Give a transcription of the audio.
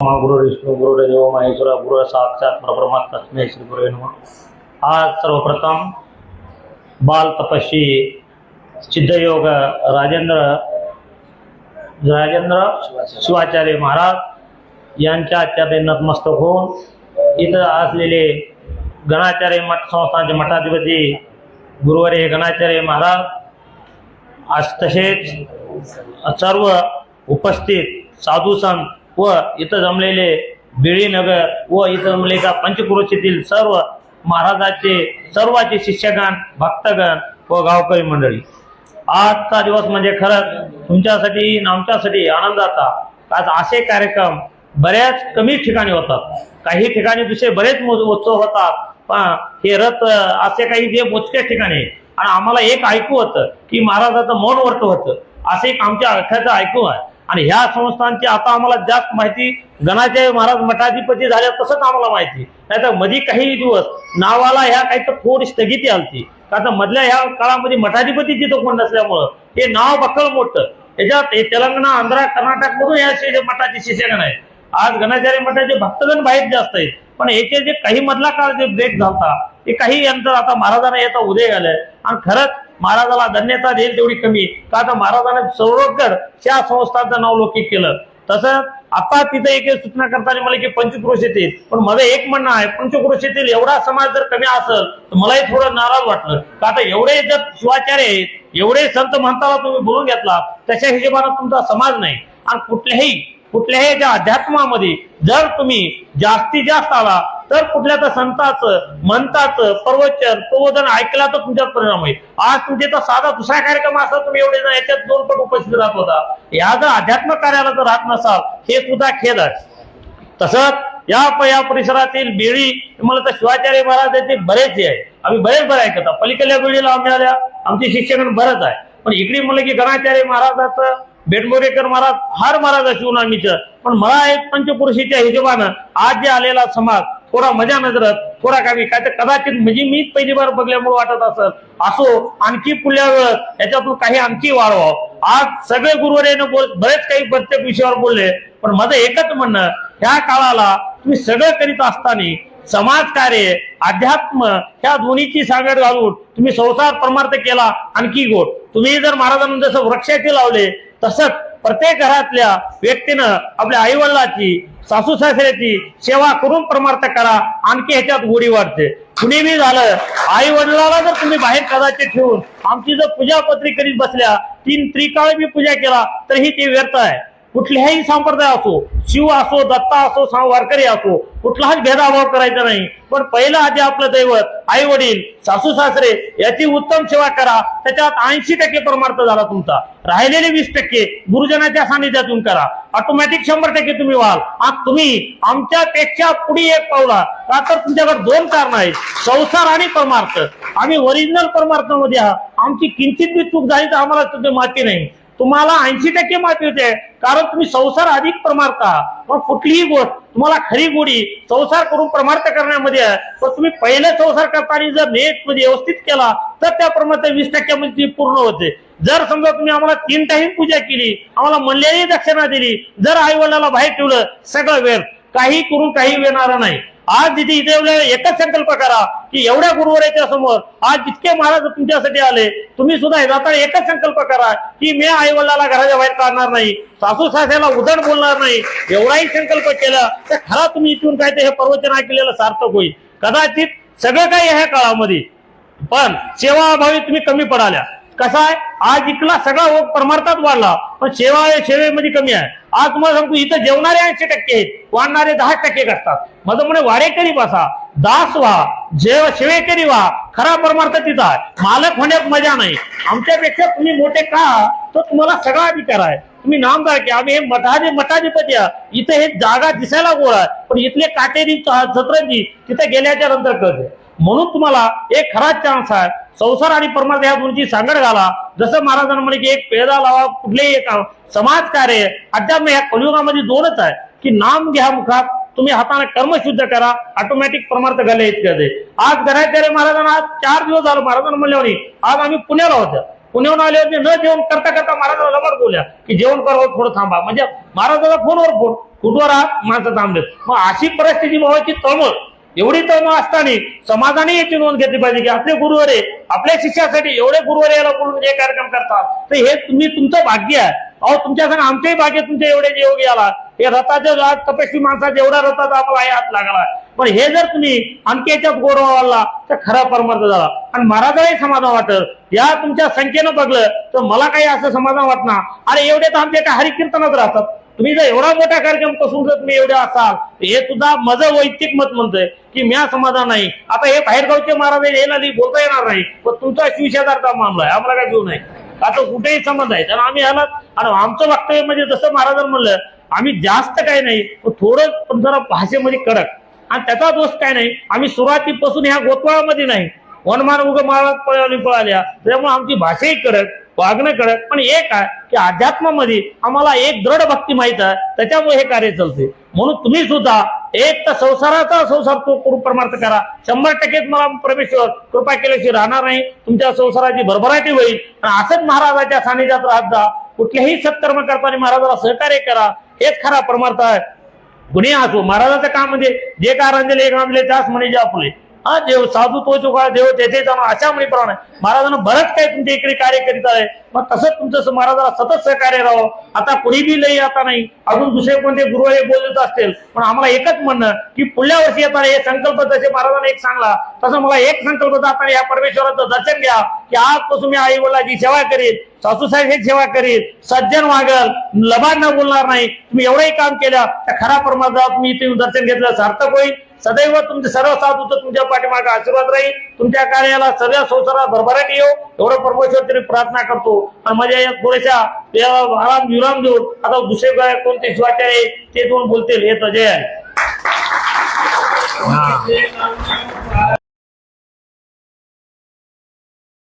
गुरु विष्णू गुरु महेश्वर गुरु साक्षात परब्रह्मा श्री गुरु आज सर्वप्रथम बाल तपस्वी सिद्धयोग राजेंद्र राजेंद्र शिवाचार्य महाराज यांच्या आचार्य नतमस्तक होऊन इथं असलेले गणाचार्य मठ संस्थांचे मठाधिपती गुरुवारी हे गणाचार्य महाराज आज तसेच सर्व उपस्थित साधू संत व इथं जमलेले बिळीनगर व इथं जमलेल्या पंचक्रोशीतील सर्व महाराजाचे सर्वाचे शिष्यगण भक्तगण व गावकरी मंडळी. आजचा दिवस म्हणजे खरंच तुमच्यासाठी आमच्यासाठी आनंदाचा. आज असे कार्यक्रम बऱ्याच कमी ठिकाणी होतात. काही ठिकाणी दुसरे बरेच उत्सव होतात. पण हे रथ असे काही जे मोजक्या ठिकाणी आणि आम्हाला एक ऐकू होतं की महाराजाचं मौन वर्त होतं असं एक आमच्या अर्थाचं ऐकू आहे. आणि ह्या संस्थांची आता आम्हाला जास्त माहिती गणाचे महाराज मठाधिपती झाल्या तसंच आम्हाला माहिती. नाही तर मध्ये काही दिवस नावाला ह्या काही तर थोडी स्थगिती आलती. कारण मधल्या ह्या काळामध्ये मठाधिपती तिथं कोण नसल्यामुळं हे नाव बक्कळ मोठं. त्याच्यात हे तेलंगणा आंध्रा कर्नाटक मधून या मठाचे शिष्यगण आहेत. आज गणाचार्य मठाचे भक्तगण बाहेर जास्त आहेत. पण याचे जे काही मधला काळ जे ब्रेक झाला ते काही यंत्र आता महाराजांना याचा उदय आलाय आणि खरंच महाराजाला धन्यता देईल तेवढी कमी. का तर महाराजाने सौरभगड त्या संस्थांचं नाव लौकिक केलं. तसं आता तिथे एक सूचना करताना मला की पंचक्रोशीतील पण माझं एक म्हणणं आहे पंचक्रोशीतील एवढा समाज जर कमी असेल तर मलाही थोडं नाराज वाटलं. का आता एवढे जर शिवाचार्य आहेत एवढे संत म्हणताना तुम्ही बोलून घेतला तशा हिशोबाने तुमचा समाज नाही. आणि कुठल्याही कुठल्याही ज्या अध्यात्मामध्ये जर तुम्ही जास्तीत जास्त आला तर कुठल्या तर संताचं मंताचं प्रवचन प्रबोधन ऐकला तर तुमच्यात परिणाम होईल. आज तुमचे तर साधा दुसरा कार्यक्रम असा तुम्ही एवढे जण याच्यात दोन पट उपस्थित राहत होता. या जर अध्यात्म कार्याला जर राहत नसाल हे सुद्धा खेद आहे. तसंच या प- या परिसरातील बेळी मला तर शिवाचार्य महाराज येथे बरेच हे आहे आम्ही बरेच बरं ऐकत पलीकडल्या बेळीला मिळाल्या आमचे शिक्षण बरंच आहे. पण इकडे म्हणलं की गणाचार्य महाराजाचं बेटमोरेकर महाराज हार महाराज शिवून आम्हीच पण मला एक पंचपुरुषीच्या हिशोबानं आज जे आलेला समाज थोडा मजा नजरत थोडा कमी काय तर कदाचित म्हणजे मी पहिली बार बघल्यामुळे वाटत असत असो आणखी पुढल्या वेळ याच्यातून काही आणखी वाढवावं. आज सगळे गुरुवारेनं बोल बरेच काही प्रत्येक विषयावर बोलले पण माझं एकच म्हणणं ह्या काळाला तुम्ही सगळं करीत असताना समाजकार्य अध्यात्म ह्या दोन्हीची सांगड घालून तुम्ही संसार परमार्थ केला आणखी गोड. तुम्ही जर महाराजांना जसं वृक्षाचे लावले तसंच प्रत्येक घरातल्या व्यक्तीनं आपल्या आईवडिलाची सासू सासऱ्याची सेवा करून परमार्थ करा. आणखी ह्याच्यात गोडी वाढते. कुणी मी झालं आई वडिलाला जर तुम्ही बाहेर कदाचित ठेवून आमची जर पूजापत्री करीत बसल्या तीन त्रिकाळ मी पूजा केला तरीही ते व्यर्थ आहे. कुठल्याही संप्रदाय असो शिव असो दत्ता असो वारकरी असो कुठलाच भेदाभाव करायचा नाही. पण पहिलं आधी आपलं दैवत आई वडील सासू सासरे याची उत्तम सेवा करा. त्याच्यात ऐंशी टक्के परमार्थ झाला तुमचा. राहिलेले वीस टक्के गुरुजनाच्या सानिध्यातून करा. ऑटोमॅटिक शंभर टक्के तुम्ही व्हाल. आज तुम्ही आमच्यापेक्षा पुढे एक पावला. का तर तुमच्याकडे दोन कारण आहेत. संसार आणि परमार्थ. आम्ही ओरिजिनल परमार्थामध्ये आहात. आमची किंचित बी चूक झाली तर आम्हाला तुमची माती नाही. तुम्हाला ऐंशी टक्के माती होते. कारण तुम्ही संसार अधिक प्रमारता मग पण कुठलीही गोष्ट तुम्हाला खरी गोडी संसार करून प्रमार्थ करण्यामध्ये पण तुम्ही पहिले संसार करताना जर नेटमध्ये व्यवस्थित केला तर त्या परमार्थ वीस टक्क्यामध्ये पूर्ण होते. जर समजा तुम्ही आम्हाला तीन टाइम पूजा केली आम्हाला म्हणलेली दक्षिणा दिली जर आई वडिलाला बाहेर ठेवलं सगळं वेळ काही करून काही येणार नाही. आज तिथे इथे एकच संकल्प करा की एवढ्या गुरुवाराच्या समोर आज जितके महाराज तुमच्यासाठी आले तुम्ही सुद्धा जाता एकच संकल्प करा की मी आई वडिलाला घराच्या बाहेर काढणार नाही सासू सासऱ्याला उदण बोलणार नाही एवढाही संकल्प केला तर खरा तुम्ही इथून काय ते हे प्रवचन ऐकलेलं सार्थक होईल. कदाचित सगळं काही ह्या काळामध्ये पण सेवा अभावी तुम्ही कमी पडाल्या. कसा आहे? आज इकला सगळा ओघ परमार्थात वाढला पण सेवा सेवेमध्ये कमी आहे. आज तुम्हाला सांगतो इथं जेवणारे ऐंशी टक्के आहेत वाढणारे दहा टक्के करतात. माझं म्हणे वारेकरी बसा दास व्हा जेव शिवेकरी व्हा खरा परमार्थ तिथं मालक होण्यात मजा नाही. आमच्यापेक्षा तुम्ही मोठे का? तर तुम्हाला सगळा अधिकार आहे. तुम्ही नामदार की आम्ही हे मठाधी मठाधिपती आहे इथे हे जागा दिसायला गोळ आहे. पण इथले काटेरी छत्रजी तिथे गेल्याच्यानंतर कळते. म्हणून तुम्हाला एक खरा चान्स आहे. संसार आणि परमार्थ या दोनची सांगड घाला. जसं महाराजांना म्हणे की एक पेदा लावा कुठलेही एक समाजकार्य. अध्यात्म या कलियुगामध्ये दोनच आहे. की नाम घ्या मुखात तुम्ही हाताने कर्म शुद्ध करा ऑटोमॅटिक परमार्थ घाले इतकं आज गणाचार्य महाराजांना आज चार दिवस झालो महाराजांना म्हणले म्हणे आज आम्ही पुण्याला होत्या. पुण्याहून आले होते न जेवण करता करता महाराजांना लबाड बोलल्या की जेवण करावं थोडं थांबा. म्हणजे महाराजाचा फोनवर फोन कुठवर आहात? माणसं थांबलेत मग अशी परिस्थिती भावाची तळमळ. एवढी तळमळ असताना समाजाने याची नोंद घेतली पाहिजे की आपले गुरुवारे आपल्या शिष्यासाठी एवढे गुरुवारे याला बोलून जे कार्यक्रम करतात. तर हे तुम्ही तुमचं भाग्य आहे. अहो तुमच्या संग आमचंही भाग्य तुमचे एवढे जे योगी आला. हे रथाच्या आज तपस्वी माणसाच्या एवढ्या रथाचा आपला हात लागला. पण हे जर तुम्ही आणखी याच्यात गोडवा वाढला तर खरा परमार्थ झाला. आणि महाराजालाही समाधान वाटत या तुमच्या संख्येनं बघलं तर मला काही असं समाधान वाटणार. अरे एवढे तर आमच्या एका हरिकीर्तनात राहतात. तुम्ही जर एवढा मोठा कार्यक्रम कसून जर तुम्ही एवढे असाल हे सुद्धा माझं वैयक्तिक मत म्हणतंय की म्या समाधान नाही. आता हे बाहेरगावचे महाराज येणार नाही बोलता येणार नाही. पण तुमचा विषयासारखा मामला आहे. आम्हाला काय घेऊ नाही आता कुठेही संबंध आहे. कारण आम्ही आलात आणि आमचं वक्तव्य म्हणजे जसं महाराजांनी म्हणलं आम्ही जास्त काय नाही थोडं पण जरा भाषेमध्ये कडक. आणि त्याचा दोष काय नाही आम्ही सुरुवातीपासून ह्या गोतवाळामध्ये नाही. वनमान उग महाराज पळाली पळाल्या त्यामुळे आमची भाषाही कडक वागणं कडक. पण एक आहे की अध्यात्मामध्ये आम्हाला एक दृढ भक्ती माहीत आहे त्याच्यामुळे हे कार्य चालते म्हणून तुम्ही सुद्धा एक तर संसाराचा संसार तो परमार्थ करा. शंभर टक्केच मला परमेश्वर कृपा केल्याशिवाय राहणार नाही. तुमच्या संसाराची भरभराटी होईल. आणि असंच महाराजाच्या सानिध्यात राहत जा. कुठलेही सत्कर्म करताना महाराजाला सहकार्य करा. हेच खरा परमार्थ आहे. गुन्हे असो महाराजाचं काम म्हणजे जे का रांजले एक रांजले त्यास म्हणे जे आपले. हा देव साधू तो चुका का देव तेथे जाणं अशा म्हणे प्रमाणे. महाराजांना बरंच काही तुमच्या इकडे कार्य करीत आहे. मग तसंच तुमचं महाराजाला सतत सहकार्य राहावं. आता कुणी बी लई आता नाही. अजून दुसरे कोणते गुरुवारी बोलत असतील. पण आम्हाला एकच म्हणणं की पुढल्या वर्षी येताना हे संकल्प जसे महाराजांना एक सांगला तसं मला एक संकल्प जाताना या परमेश्वराचं दर्शन घ्या की आजपासून मी आई वडिलांची सेवा करीत सासूसाहेब हे सेवा करीत सज्जन वागल लबाड न बोलणार नाही. तुम्ही एवढंही काम केलं तर खरा परमात्मा तुम्ही इथे दर्शन घेतलं सार्थक होईल. सदैव तुमचे सर्व साधूचं तुमच्या पाठीमागे आशीर्वाद राहील. तुमच्या कार्याला सगळ्या संसारात भरभराट येऊ. एवढं परमेश्वर तरी प्रार्थना करतो. आणि माझ्या या थोड्याशा या आराम विराम देऊन आता दुसरे काय कोणते शिवाचार्य ते दोन बोलतील. हे तजे आहे.